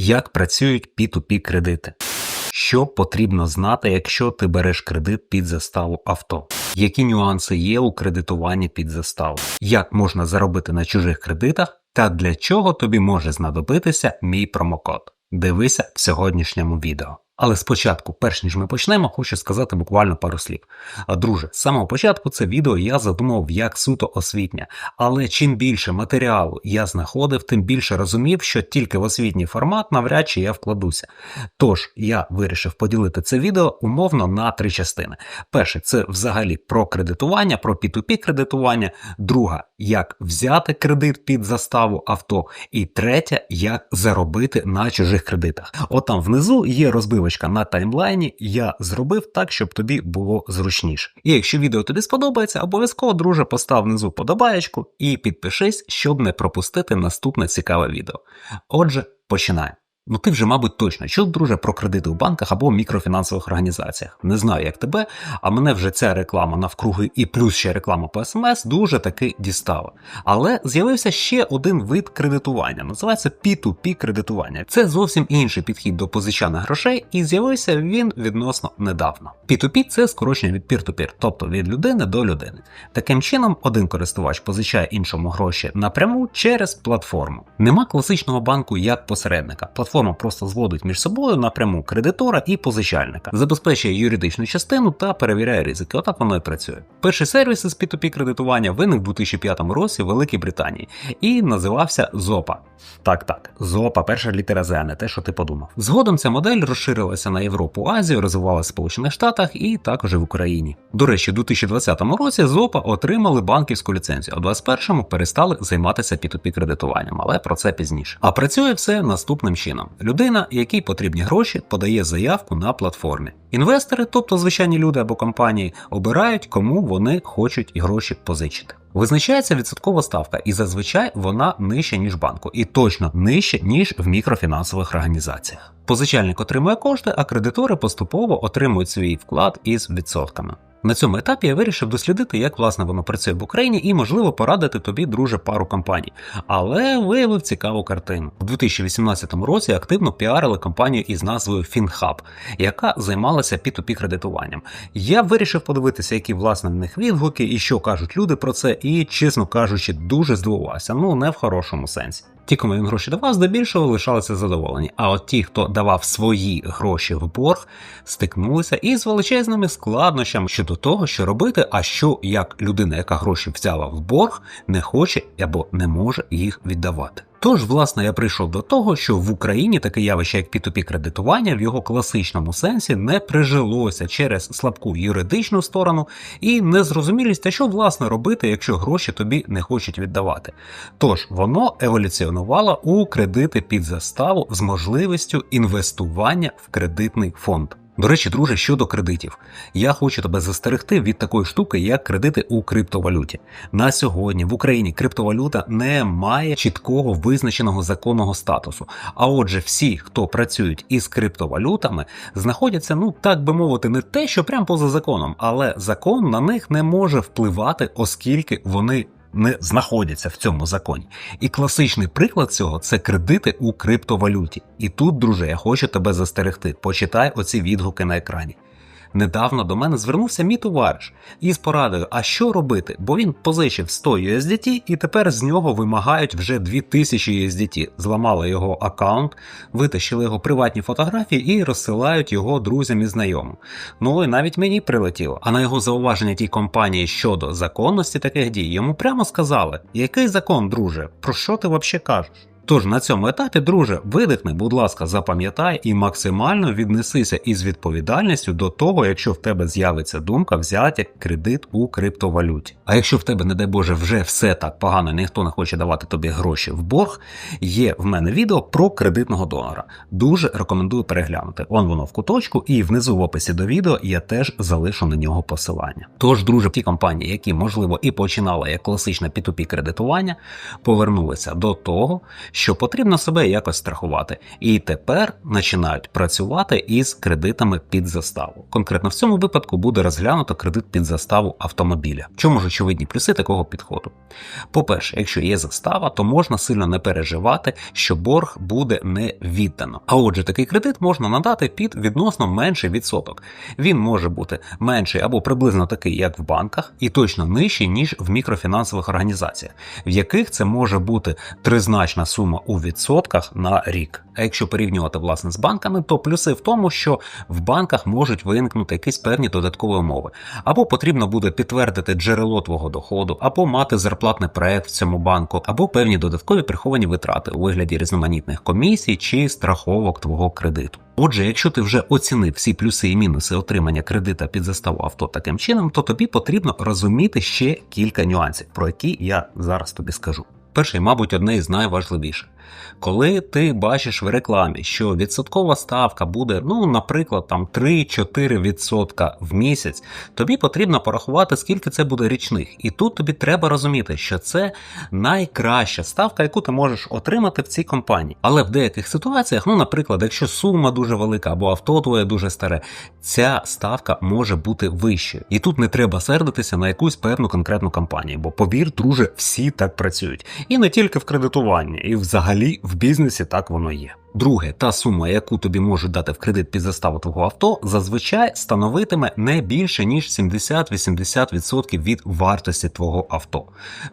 Як працюють P2P кредити? Що потрібно знати, якщо ти береш кредит під заставу авто? Які нюанси є у кредитуванні під заставу? Як можна заробити на чужих кредитах та для чого тобі може знадобитися мій промокод? Дивися в сьогоднішньому відео. Але спочатку, перш ніж ми почнемо, хочу сказати буквально пару слів. Друже, з самого початку це відео я задумав як суто освітнє, але чим більше матеріалу я знаходив, тим більше розумів, що тільки в освітній формат навряд чи я вкладуся. Тож я вирішив поділити це відео умовно на три частини. Перше, це взагалі про кредитування, про P2P кредитування. Друга, як взяти кредит під заставу авто. І третє, як заробити на чужих кредитах. От там внизу є розбивочка на таймлайні. Я зробив так, щоб тобі було зручніше. І якщо відео тобі сподобається, обов'язково, друже, постав внизу подобаєчку і підпишись, щоб не пропустити наступне цікаве відео. Отже, починаємо. Ну ти вже, мабуть, точно чув, друже, про кредити в банках або мікрофінансових організаціях. Не знаю, як тебе, а мене вже ця реклама навкруги і плюс ще реклама по смс дуже таки дістала. Але з'явився ще один вид кредитування, називається P2P кредитування. Це зовсім інший підхід до позичання грошей, і з'явився він відносно недавно. P2P – це скорочення від peer-to-peer, тобто від людини до людини. Таким чином, один користувач позичає іншому гроші напряму через платформу. Нема класичного банку як посередника. Платформа просто зводить між собою напряму кредитора і позичальника, забезпечує юридичну частину та перевіряє ризики. Отак воно і працює. Перший сервіс із P2P кредитування виник у 2005 році в Великій Британії і називався ЗОПА. Так, так, ЗОПА, перша літера З, не те, що ти подумав. Згодом ця модель розширилася на Європу, Азію, розвивалася в Сполучених Штатах і також в Україні. До речі, у 2020 році ЗОПа отримали банківську ліцензію, а у 2021 перестали займатися P2P кредитуванням, але про це пізніше. А працює все наступним чином: людина, якій потрібні гроші, подає заявку на платформі. Інвестори, тобто звичайні люди або компанії, обирають, кому вони хочуть гроші позичити. Визначається відсоткова ставка, і зазвичай вона нижча, ніж банку, і точно нижче, ніж в мікрофінансових організаціях. Позичальник отримує кошти, а кредитори поступово отримують свій вклад із відсотками. На цьому етапі я вирішив дослідити, як власне воно працює в Україні, і можливо порадити тобі, друже, пару компаній. Але виявив цікаву картину. У 2018 році активно піарили компанію із назвою FinHub, яка займалася P2P кредитуванням. Я вирішив подивитися, які власне в них відгуки і що кажуть люди про це, і, чесно кажучи, дуже здивувався. Ну не в хорошому сенсі. Ті, кому він гроші давав, здебільшого лишалися задоволені. А от ті, хто давав свої гроші в борг, стикнулися із величезними складнощами щодо того, що робити, а що як людина, яка гроші взяла в борг, не хоче або не може їх віддавати. Тож, власне, я прийшов до того, що в Україні таке явище, як P2P кредитування, в його класичному сенсі не прижилося через слабку юридичну сторону і незрозумілість, та що власне робити, якщо гроші тобі не хочуть віддавати. Тож воно еволюціонувало у кредити під заставу з можливістю інвестування в кредитний фонд. До речі, друже, щодо кредитів, я хочу тебе застерегти від такої штуки, як кредити у криптовалюті. На сьогодні в Україні криптовалюта не має чіткого визначеного законного статусу. А отже, всі, хто працюють із криптовалютами, знаходяться, ну так би мовити, не те, що прямо поза законом, але закон на них не може впливати, оскільки вони не знаходяться в цьому законі. І класичний приклад цього це кредити у криптовалюті. І тут, друже, я хочу тебе застерегти. Почитай оці відгуки на екрані. Недавно до мене звернувся мій товариш із порадою, а що робити, бо він позичив 100 USDT і тепер з нього вимагають вже 2000 USDT. Зламали його аккаунт, витащили його приватні фотографії і розсилають його друзям і знайомим. Ну і навіть мені прилетіло. А на його зауваження тій компанії щодо законності таких дій йому прямо сказали: який закон, друже, про що ти взагалі кажеш? Тож на цьому етапі, друже, видихни, будь ласка, запам'ятай і максимально віднесися із відповідальністю до того, якщо в тебе з'явиться думка взяти кредит у криптовалюті. А якщо в тебе, не дай Боже, вже все так погано, ніхто не хоче давати тобі гроші в борг, є в мене відео про кредитного донора. Дуже рекомендую переглянути. Он воно в куточку, і внизу в описі до відео я теж залишу на нього посилання. Тож, друже, ті компанії, які можливо і починали як класичне P2P кредитування, повернулися до того що потрібно себе якось страхувати, і тепер починають працювати із кредитами під заставу. Конкретно в цьому випадку буде розглянуто кредит під заставу автомобіля. Чому ж очевидні плюси такого підходу? По-перше, якщо є застава, то можна сильно не переживати, що борг буде не віддано. А отже, такий кредит можна надати під відносно менший відсоток. Він може бути менший або приблизно такий, як в банках, і точно нижчий, ніж в мікрофінансових організаціях, в яких це може бути тризначна сума у відсотках на рік. А якщо порівнювати власне з банками, то плюси в тому, що в банках можуть виникнути якісь певні додаткові умови, або потрібно буде підтвердити джерело твого доходу, або мати зарплатний проект в цьому банку, або певні додаткові приховані витрати у вигляді різноманітних комісій чи страховок твого кредиту. Отже, якщо ти вже оцінив всі плюси і мінуси отримання кредита під заставу авто таким чином, то тобі потрібно розуміти ще кілька нюансів, про які я зараз тобі скажу. Перший, мабуть, одне із найважливіших. Коли ти бачиш в рекламі, що відсоткова ставка буде, ну, наприклад, там 3-4% в місяць, тобі потрібно порахувати, скільки це буде річних. І тут тобі треба розуміти, що це найкраща ставка, яку ти можеш отримати в цій компанії. Але в деяких ситуаціях, ну, наприклад, якщо сума дуже велика або авто твоє дуже старе, ця ставка може бути вищою. І тут не треба сердитися на якусь певну конкретну компанію, бо повір, друже, всі так працюють. І не тільки в кредитуванні, і взагалі в бізнесі так воно є. Друге, та сума, яку тобі можуть дати в кредит під заставу твого авто, зазвичай становитиме не більше ніж 70-80% від вартості твого авто.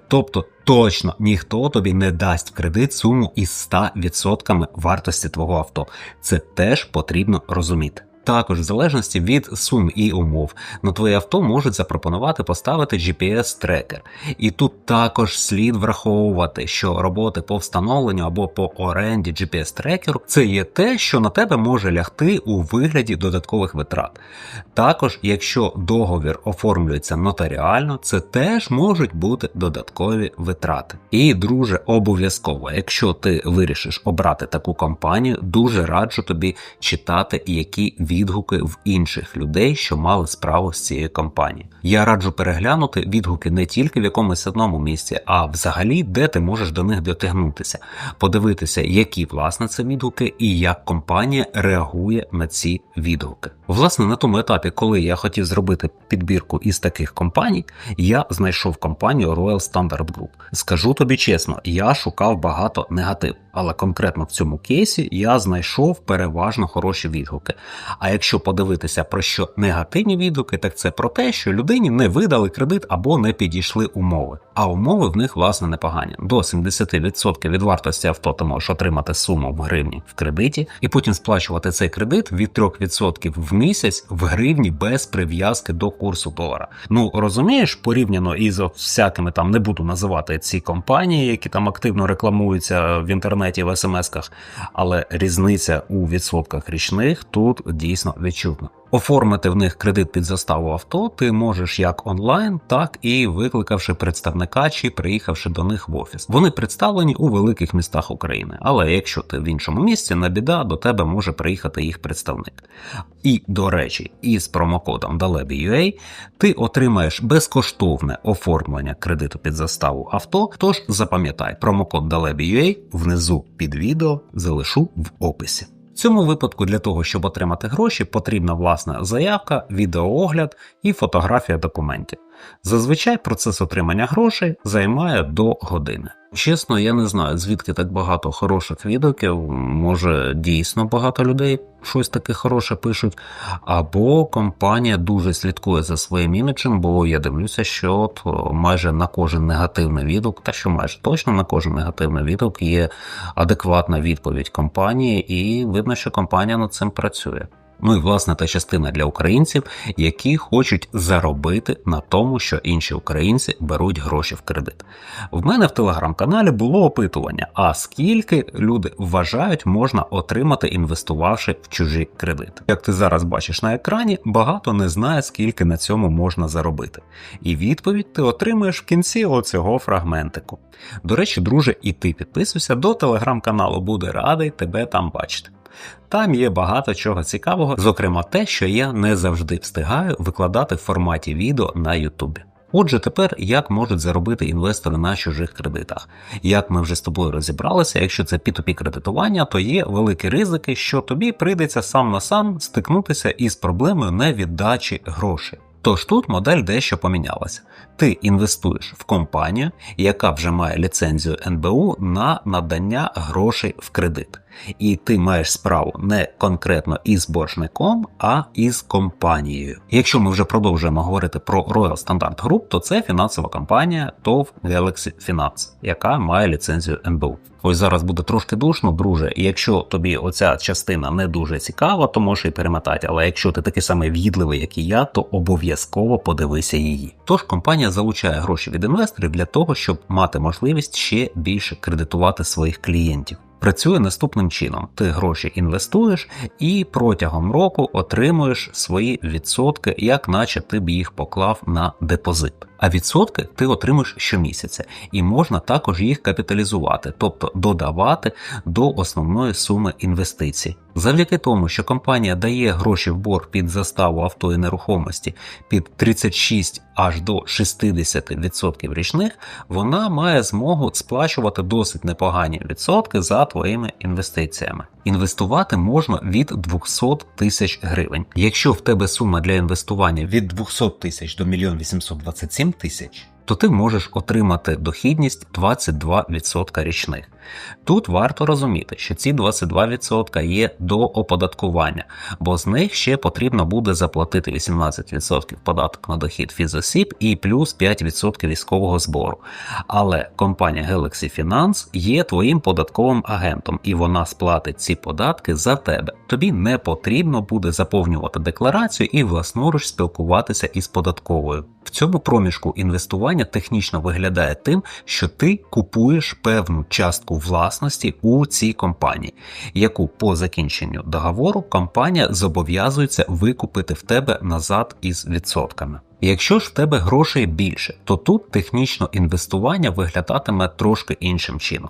Тобто точно ніхто тобі не дасть в кредит суму із 100% вартості твого авто. Це теж потрібно розуміти. Також, в залежності від сум і умов, на твоє авто можуть запропонувати поставити GPS-трекер. І тут також слід враховувати, що роботи по встановленню або по оренді GPS-трекеру це є те, що на тебе може лягти у вигляді додаткових витрат. Також, якщо договір оформлюється нотаріально, це теж можуть бути додаткові витрати. І, друже, обов'язково, якщо ти вирішиш обрати таку компанію, дуже раджу тобі читати, які відгуки в інших людей, що мали справу з цією компанією. Я раджу переглянути відгуки не тільки в якомусь одному місці, а взагалі, де ти можеш до них дотягнутися, подивитися, які власне це відгуки і як компанія реагує на ці відгуки. Власне, на тому етапі, коли я хотів зробити підбірку із таких компаній, я знайшов компанію Royal Standard Group. Скажу тобі чесно, я шукав багато негатив, але конкретно в цьому кейсі я знайшов переважно хороші відгуки. А якщо подивитися про що негативні відгуки, так це про те, що людині не видали кредит або не підійшли умови. А умови в них власне непогані. До 70% від вартості авто ти можеш отримати суму в гривні в кредиті, і потім сплачувати цей кредит від 3% в місяць в гривні без прив'язки до курсу долара. Ну розумієш, порівняно із всякими там не буду називати ці компанії, які там активно рекламуються в інтернеті в смс-ках, але різниця у відсотках річних тут дійсно відчутна. Оформити в них кредит під заставу авто ти можеш як онлайн, так і викликавши представника чи приїхавши до них в офіс. Вони представлені у великих містах України, але якщо ти в іншому місці, на біда до тебе може приїхати їх представник. І, до речі, із промокодом DALEBI.UA ти отримаєш безкоштовне оформлення кредиту під заставу авто. Тож запам'ятай, промокод DALEBI.UA внизу під відео залишу в описі. В цьому випадку для того, щоб отримати гроші, потрібна власна заявка, відеоогляд і фотографія документів. Зазвичай процес отримання грошей займає до години. Чесно, я не знаю, звідки так багато хороших відгуків, може дійсно багато людей щось таке хороше пишуть, або компанія дуже слідкує за своїм іміджем, бо я дивлюся, що от майже на кожен негативний відгук, та що майже точно на кожен негативний відгук є адекватна відповідь компанії, і видно, що компанія над цим працює. Ну і власне та частина для українців, які хочуть заробити на тому, що інші українці беруть гроші в кредит. В мене в телеграм-каналі було опитування: а скільки люди вважають можна отримати, інвестувавши в чужі кредити. Як ти зараз бачиш на екрані, багато не знає, скільки на цьому можна заробити. І відповідь ти отримаєш в кінці оцього фрагментику. До речі, друже, і ти підписуйся до телеграм-каналу, буде радий тебе там бачити. Там є багато чого цікавого, зокрема те, що я не завжди встигаю викладати в форматі відео на Ютубі. Отже, тепер як можуть заробити інвестори на чужих кредитах? Як ми вже з тобою розібралися, якщо це P2P кредитування, то є великі ризики, що тобі прийдеться сам на сам стикнутися із проблемою невіддачі грошей. Тож тут модель дещо помінялася. Ти інвестуєш в компанію, яка вже має ліцензію НБУ на надання грошей в кредит. І ти маєш справу не конкретно із боржником, а із компанією. Якщо ми вже продовжуємо говорити про Royal Standard Group, то це фінансова компанія TOV Galaxy Finance, яка має ліцензію НБУ. Ось зараз буде трошки душно, друже. Якщо тобі оця частина не дуже цікава, то можеш і перемотати. Але якщо ти такий самий в'їдливий, як і я, то обов'язково подивися її. Тож компанія залучає гроші від інвесторів для того, щоб мати можливість ще більше кредитувати своїх клієнтів. Працює наступним чином: ти гроші інвестуєш і протягом року отримуєш свої відсотки, як наче ти б їх поклав на депозит. А відсотки ти отримуєш щомісяця, і можна також їх капіталізувати, тобто додавати до основної суми інвестицій. Завдяки тому, що компанія дає гроші в борг під заставу авто і нерухомості під 36 аж до 60% річних, вона має змогу сплачувати досить непогані відсотки за твоїми інвестиціями. Інвестувати можна від 200 тисяч гривень. Якщо в тебе сума для інвестування від 200 тисяч до 1 827 тисяч, то ти можеш отримати дохідність 22% річних. Тут варто розуміти, що ці 22% є до оподаткування, бо з них ще потрібно буде заплатити 18% податок на дохід фізосіб і плюс 5% військового збору. Але компанія Galaxy Finance є твоїм податковим агентом, і вона сплатить ці податки за тебе. Тобі не потрібно буде заповнювати декларацію і власноруч спілкуватися із податковою. В цьому проміжку інвестування технічно виглядає тим, що ти купуєш певну частку власності у цій компанії, яку по закінченню договору компанія зобов'язується викупити в тебе назад із відсотками. Якщо ж в тебе грошей більше, то тут технічно інвестування виглядатиме трошки іншим чином.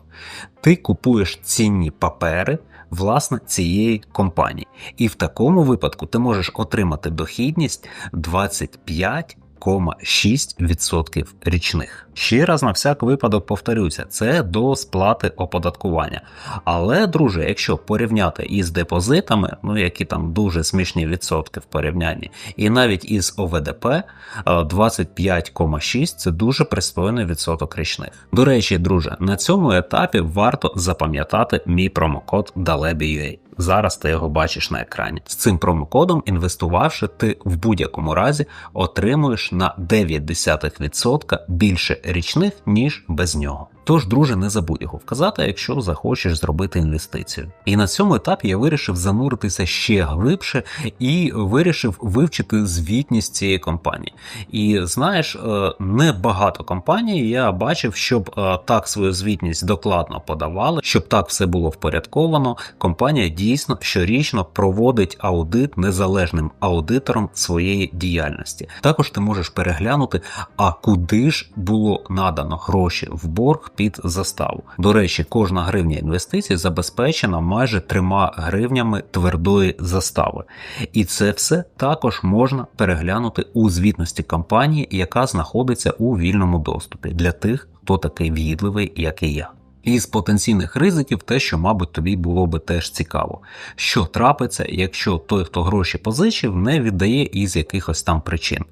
Ти купуєш цінні папери власне цієї компанії, і в такому випадку ти можеш отримати дохідність 25 6% річних. Ще раз на всяк випадок повторюся, це до сплати оподаткування. Але, друже, якщо порівняти із депозитами, ну які там дуже смішні відсотки в порівнянні, і навіть із ОВДП 25,6 це дуже пристойний відсоток річних. До речі, друже, на цьому етапі варто запам'ятати мій промокод DALEBI.UA. Зараз ти його бачиш на екрані. З цим промокодом, інвестувавши, ти в будь-якому разі отримуєш на 0,9% більше річних, ніж без нього. Тож, друже, не забудь його вказати, якщо захочеш зробити інвестицію. І на цьому етапі я вирішив зануритися ще глибше і вирішив вивчити звітність цієї компанії. І знаєш, е, не багато компаній я бачив, щоб е, так свою звітність докладно подавали, щоб так все було впорядковано. Компанія дійсно щорічно проводить аудит незалежним аудитором своєї діяльності. Також ти можеш переглянути, а куди ж було надано гроші в борг під заставу. До речі, кожна гривня інвестицій забезпечена майже трьома гривнями твердої застави. І це все також можна переглянути у звітності компанії, яка знаходиться у вільному доступі для тих, хто такий в'їдливий, як і я. Із потенційних ризиків те, що, мабуть, тобі було би теж цікаво, що трапиться, якщо той, хто гроші позичив, не віддає із якихось там причин.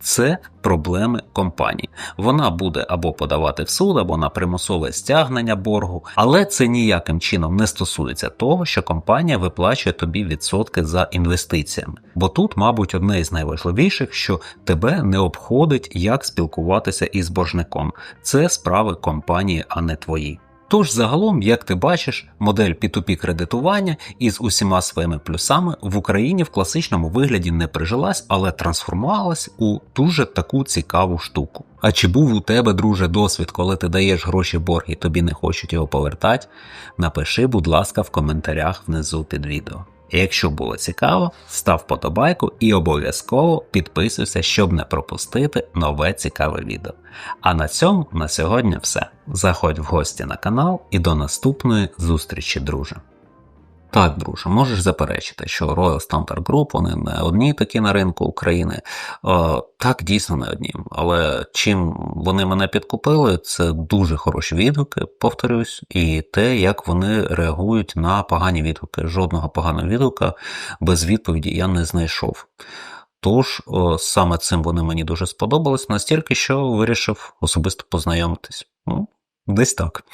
Це проблеми компанії. Вона буде або подавати в суд, або на примусове стягнення боргу, але це ніяким чином не стосується того, що компанія виплачує тобі відсотки за інвестиціями. Бо тут, мабуть, одне із найважливіших, що тебе не обходить, як спілкуватися із боржником. Це справи компанії, а не твої. Тож, загалом, як ти бачиш, модель P2P кредитування із усіма своїми плюсами в Україні в класичному вигляді не прижилась, але трансформувалась у дуже таку цікаву штуку. А чи був у тебе, друже, досвід, коли ти даєш гроші борг і тобі не хочуть його повертати? Напиши, будь ласка, в коментарях внизу під відео. Якщо було цікаво, став подобайку і обов'язково підписуйся, щоб не пропустити нове цікаве відео. А на цьому на сьогодні все. Заходь в гості на канал і до наступної зустрічі, друже. Так, друже, можеш заперечити, що Royal Standard Group, вони не одні такі на ринку України. Е, так, дійсно не одні. Але чим вони мене підкупили, це дуже хороші відгуки, повторюсь, і те, як вони реагують на погані відгуки. Жодного поганого відгука без відповіді я не знайшов. Тож саме цим вони мені дуже сподобались, настільки, що вирішив особисто познайомитись. Ну, десь так.